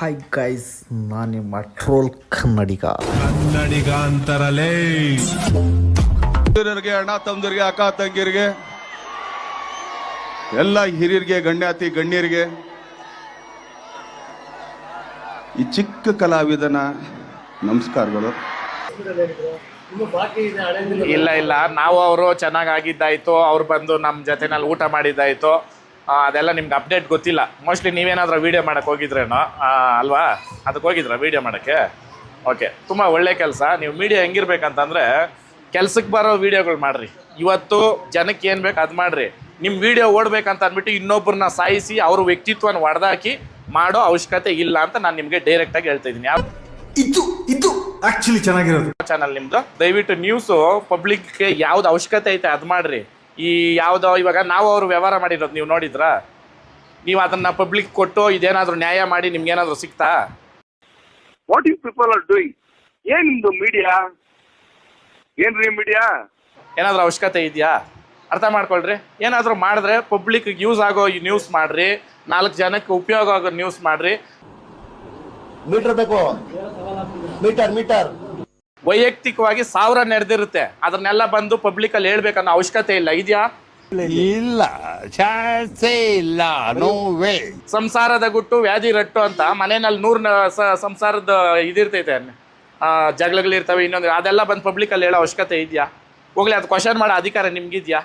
Hi guys ನಾನು ನಿಮ್ಮ troll ಕನ್ನಡಿಗ. ಕನ್ನಡಿಗ ಅಂತರಲೇ. ಅಣ್ಣ ತಮ್ಮದಿರಿಗೆ ಅಕ್ಕ ತಂಗಿಯರಿಗೆ ಎಲ್ಲ ಹಿರಿಯರಿಗೆ ಗಣ್ಯಾತಿ ಗಣ್ಯರಿಗೆ ಈ ಚಿಕ್ಕ ಕಲಾವಿದನ ನಮಸ್ಕಾರಗಳು. ಇಲ್ಲ ಇಲ್ಲ ನಾವು ಅವರು ಚೆನ್ನಾಗಿ ಆಗಿದ್ದಾಯ್ತು ಅವ್ರು ಬಂದು ನಮ್ಮ ಜೊತೆನಲ್ಲಿ ಊಟ ಮಾಡಿದ್ದಾಯ್ತು. ಅದೆಲ್ಲ ನಿಮ್ಗೆ ಅಪ್ಡೇಟ್ ಗೊತ್ತಿಲ್ಲ. ಮೋಸ್ಟ್ಲಿ ನೀವೇನಾದ್ರೂ ವೀಡಿಯೋ ಮಾಡಕ್ಕೆ ಹೋಗಿದ್ರೇನೋ ಅಲ್ವಾ? ಅದಕ್ಕೆ ಹೋಗಿದ್ರ ವೀಡಿಯೋ ಮಾಡೋಕ್ಕೆ? ಓಕೆ ತುಂಬ ಒಳ್ಳೆ ಕೆಲಸ. ನೀವು ಮೀಡಿಯಾ ಹೆಂಗಿರ್ಬೇಕಂತಂದರೆ ಕೆಲ್ಸಕ್ಕೆ ಬರೋ ವೀಡಿಯೋಗಳು ಮಾಡ್ರಿ. ಇವತ್ತು ಜನಕ್ಕೆ ಏನು ಬೇಕು ಅದು ಮಾಡ್ರಿ. ನಿಮ್ಮ ವೀಡಿಯೋ ಓಡಬೇಕಂತ ಅಂದ್ಬಿಟ್ಟು ಇನ್ನೊಬ್ಬರನ್ನ ಸಾಯಿಸಿ ಅವ್ರ ವ್ಯಕ್ತಿತ್ವನ ಹೊಡೆದಾಕಿ ಮಾಡೋ ಅವಶ್ಯಕತೆ ಇಲ್ಲ ಅಂತ ನಾನು ನಿಮಗೆ ಡೈರೆಕ್ಟಾಗಿ ಹೇಳ್ತಾ ಇದ್ದೀನಿ. ಯಾವ ಇದು ಇದು ಆ್ಯಕ್ಚುಲಿ ಚೆನ್ನಾಗಿರೋದು. ಚಾನಲ್ ನಿಮ್ಮದು ದಯವಿಟ್ಟು ನ್ಯೂಸು ಪಬ್ಲಿಕ್ಗೆ ಯಾವ್ದು ಅವಶ್ಯಕತೆ ಐತೆ ಅದು ಮಾಡ್ರಿ. ಈ ಯಾವುದೋ ಇವಾಗ ನಾವು ಅವರು ವ್ಯವಹಾರ ಮಾಡಿರೋದು ನೀವು ನೋಡಿದ್ರಾ? ನೀವು ಅದನ್ನ ಪಬ್ಲಿಕ್ ಕೊಟ್ಟು ಇದೇನಾದ್ರೂ ನ್ಯಾಯ ಮಾಡಿ ನಿಮ್ಗೆ ಏನಾದ್ರು ಸಿಗ್ತಾ what you people are doing ಏನ್ ನಿಮ್ದು ಮೀಡಿಯಾ ಏನ್ರಿ ಮೀಡಿಯಾ ಏನಾದ್ರೂ ಅವಶ್ಯಕತೆ ಇದೆಯಾ? ಅರ್ಥ ಮಾಡ್ಕೊಳ್ರಿ. ಏನಾದರೂ ಮಾಡಿದ್ರೆ ಪಬ್ಲಿಕ್ ಯೂಸ್ ಆಗೋ ಈ ನ್ಯೂಸ್ ಮಾಡ್ರಿ. ನಾಲ್ಕು ಜನಕ್ಕೆ ಉಪಯೋಗ ಆಗೋ ನ್ಯೂಸ್ ಮಾಡ್ರಿ. ಮೀಟರ್ ಬೇಕು. ಮೀಟರ್ ಮೀಟರ್ ವೈಯಕ್ತಿಕವಾಗಿ ಸಾವಿರ ನಡೆದಿರುತ್ತೆ. ಅದನ್ನೆಲ್ಲ ಬಂದು ಪಬ್ಲಿಕ್ ಅಲ್ಲಿ ಹೇಳ್ಬೇಕನ್ನೋ ಅವಶ್ಯಕತೆ ಇಲ್ಲ. ಇದೆಯಾ? ಇಲ್ಲ. ಚಾನ್ಸೇ ಇಲ್ಲ. ನೋ ವೇ ಸಂಸಾರದ ಗುಟ್ಟು ವ್ಯಾಧಿ ರಟ್ಟು ಅಂತ ಮನೆಯಲ್ಲಿ ನೂರು ಸಂಸಾರದ ಇದಿರ್ತೈತೆ. ಆ, ಜಗಳಗಳಿರ್ತವೆ ಇನ್ನೊಂದು ಅದೆಲ್ಲ ಬಂದು ಪಬ್ಲಿಕ್ ಅಲ್ಲಿ ಹೇಳೋ ಅವಶ್ಯಕತೆ ಇದೆಯಾ? ಹೋಗ್ಲಿ ಅದು ಕ್ವಶನ್ ಮಾಡೋ ಅಧಿಕಾರ ನಿಮ್ಗಿದ್ಯಾ?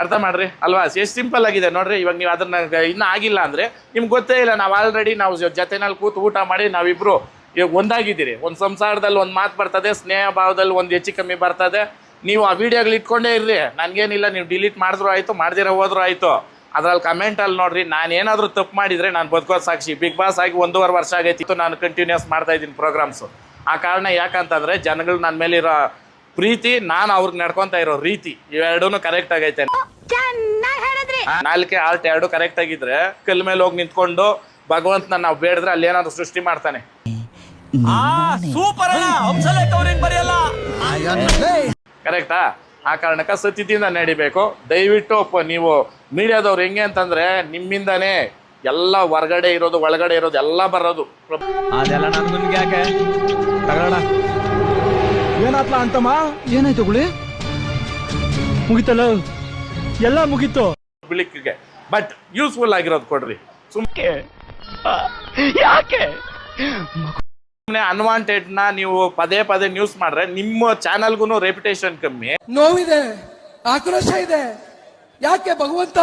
ಅರ್ಥ ಮಾಡ್ರಿ? ಅಲ್ವಾ? ಎಷ್ಟು ಸಿಂಪಲ್ ಆಗಿದೆ ನೋಡ್ರಿ ಇವಾಗ ನೀವು ಅದನ್ನ ಇನ್ನೂ ಆಗಿಲ್ಲ ಅಂದ್ರೆ ನಿಮ್ಗೆ ಗೊತ್ತೇ ಇಲ್ಲ. ನಾವು ಆಲ್ರೆಡಿ ನಾವು ಜೊತೆನಲ್ಲಿ ಕೂತು ಊಟ ಮಾಡಿ ನಾವಿಬ್ರು ಇವಾಗ ಒಂದಾಗಿದ್ದೀರಿ. ಒಂದು ಸಂಸಾರದಲ್ಲಿ ಒಂದು ಮಾತು ಬರ್ತದೆ ಸ್ನೇಹ ಭಾವದಲ್ಲಿ ಒಂದು ಹೆಚ್ಚು ಕಮ್ಮಿ ಬರ್ತದೆ. ನೀವು ಆ ವಿಡಿಯೋಗಳು ಇಟ್ಕೊಂಡೇ ಇರ್ರಿ. ನನಗೇನಿಲ್ಲ ನೀವು ಡಿಲೀಟ್ ಮಾಡಿದ್ರು ಆಯಿತು ಮಾಡ್ದಿರ ಹೋದ್ರು ಆಯಿತು. ಅದ್ರಲ್ಲಿ ಕಮೆಂಟಲ್ಲಿ ನೋಡ್ರಿ ನಾನು ಏನಾದರೂ ತಪ್ಪು ಮಾಡಿದರೆ ನಾನು ಬದುಕೋದು ಸಾಕ್ಷಿ ಬಿಗ್ ಬಾಸ್ ಆಗಿ ಒಂದೂವರೆ ವರ್ಷ ಆಗೈತಿತ್ತು ನಾನು ಕಂಟಿನ್ಯೂಸ್ ಮಾಡ್ತಾ ಇದ್ದೀನಿ ಪ್ರೋಗ್ರಾಮ್ಸು ಆ ಕಾರಣ ಯಾಕಂತಂದರೆ ಜನಗಳು ನನ್ನ ಮೇಲಿರೋ ಪ್ರೀತಿ ನಾನು ಅವ್ರಿಗೆ ನಡ್ಕೊತಾ ಇರೋ ರೀತಿ. ಇವೆರಡೂ ಕರೆಕ್ಟ್ ಆಗೈತೆ. ನಾಲ್ಕೆ ಆಲ್ಟ್ ಎರಡು ಕರೆಕ್ಟ್ ಆಗಿದ್ರೆ ಕಲ್ ಮೇಲೆ ಹೋಗಿ ನಿಂತ್ಕೊಂಡು ಭಗವಂತನ ನಾವು ಬೇಡಿದ್ರೆ ಅಲ್ಲಿ ಏನಾದ್ರು ಸೃಷ್ಟಿ ಮಾಡ್ತಾನೆ. ಕರೆಕ್ಟಾ? ಆ ಕಾರಣಕ್ಕೆ ಸತ್ಯದಿಂದ ನಡಿಬೇಕು. ದಯವಿಟ್ಟು ಪ- ನೀವು ಮೀಡಿಯಾದವ್ರು ಹೆಂಗೆ ಅಂತಂದ್ರೆ ನಿಮ್ಮಿಂದಾನೇ ಎಲ್ಲ ಹೊರಗಡೆ ಇರೋದು ಒಳಗಡೆ ಇರೋದು ಎಲ್ಲ ಬರೋದು. ಅದೆಲ್ಲ ನನ್ಗೆ ಯಾಕೆ? ತಗೊಳ್ಳೋಣ ಏನಾತ್ಲ ಅಂತಮ್ಮ? ಏನಾಯ್ತು ಗುಳಿ? ಮುಗಿತಲ್ಲ? ಎಲ್ಲ ಮುಗೀತು. ಬಿಳಿಕ್ಕೆ ಬಟ್ ಯೂಸ್ಫುಲ್ ಆಗಿರೋದು ಕೊಡ್ರಿ. ಸುಮ್ಕೆ. ಯಾಕೆ? ಸುಮ್ಮನೆ ನ ನೀವು ಪದೇ ಪದೇ ನ್ಯೂಸ್ ಮಾಡ್ರೆ ನಿಮ್ಮ ಚಾನಲ್ಗೂ ರೆಪ್ಯುಟೇಷನ್ ಕಮ್ಮಿ. ನೋವಿದೆ ಆಕ್ರೋಶ ಇದೆ. ಯಾಕೆ ಭಗವಂತ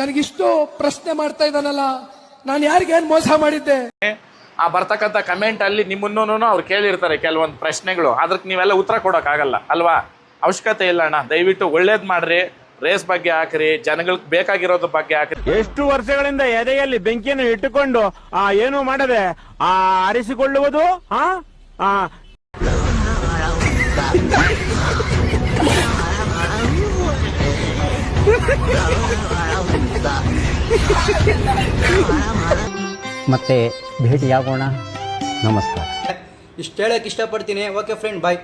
ನನಗಿಷ್ಟು ಪ್ರಶ್ನೆ ಮಾಡ್ತಾ ಇದ್ದಾನಲ್ಲ? ನಾನು ಯಾರಿಗೇನ್ ಮೋಸ ಮಾಡಿದ್ದೆ? ಆ ಬರ್ತಕ್ಕಂಥ ಕಮೆಂಟ್ ಅಲ್ಲಿ ನಿಮ್ಮನ್ನು ಅವ್ರು ಕೇಳಿರ್ತಾರೆ ಕೆಲವೊಂದು ಪ್ರಶ್ನೆಗಳು. ಅದಕ್ಕೆ ನೀವೆಲ್ಲ ಉತ್ತರ ಕೊಡೋಕ್ಕಾಗಲ್ಲ ಅಲ್ವಾ? ಅವಶ್ಯಕತೆ ಇಲ್ಲ ಅಣ್ಣ. ದಯವಿಟ್ಟು ಒಳ್ಳೇದು ಮಾಡ್ರಿ. ರೇಸ್ ಬಗ್ಗೆ ಹಾಕ್ರಿ ಜನಗಳಿಗೆ ಬೇಕಾಗಿರೋದ್ರ ಬಗ್ಗೆ ಹಾಕ್ರಿ. ಎಷ್ಟು ವರ್ಷಗಳಿಂದ ಎದೆಯಲ್ಲಿ ಬೆಂಕಿಯನ್ನು ಇಟ್ಟುಕೊಂಡು ಆ ಏನು ಮಾಡದೆ ಆ ಆರಿಸಿಕೊಳ್ಳುವುದು ಹಾ ಆ. ಮತ್ತೆ ಭೇಟಿಯಾಗೋಣ. ನಮಸ್ಕಾರ. ಇಷ್ಟು ಹೇಳಕ್ಕೆ ಇಷ್ಟಪಡ್ತೀನಿ. Okay friend bye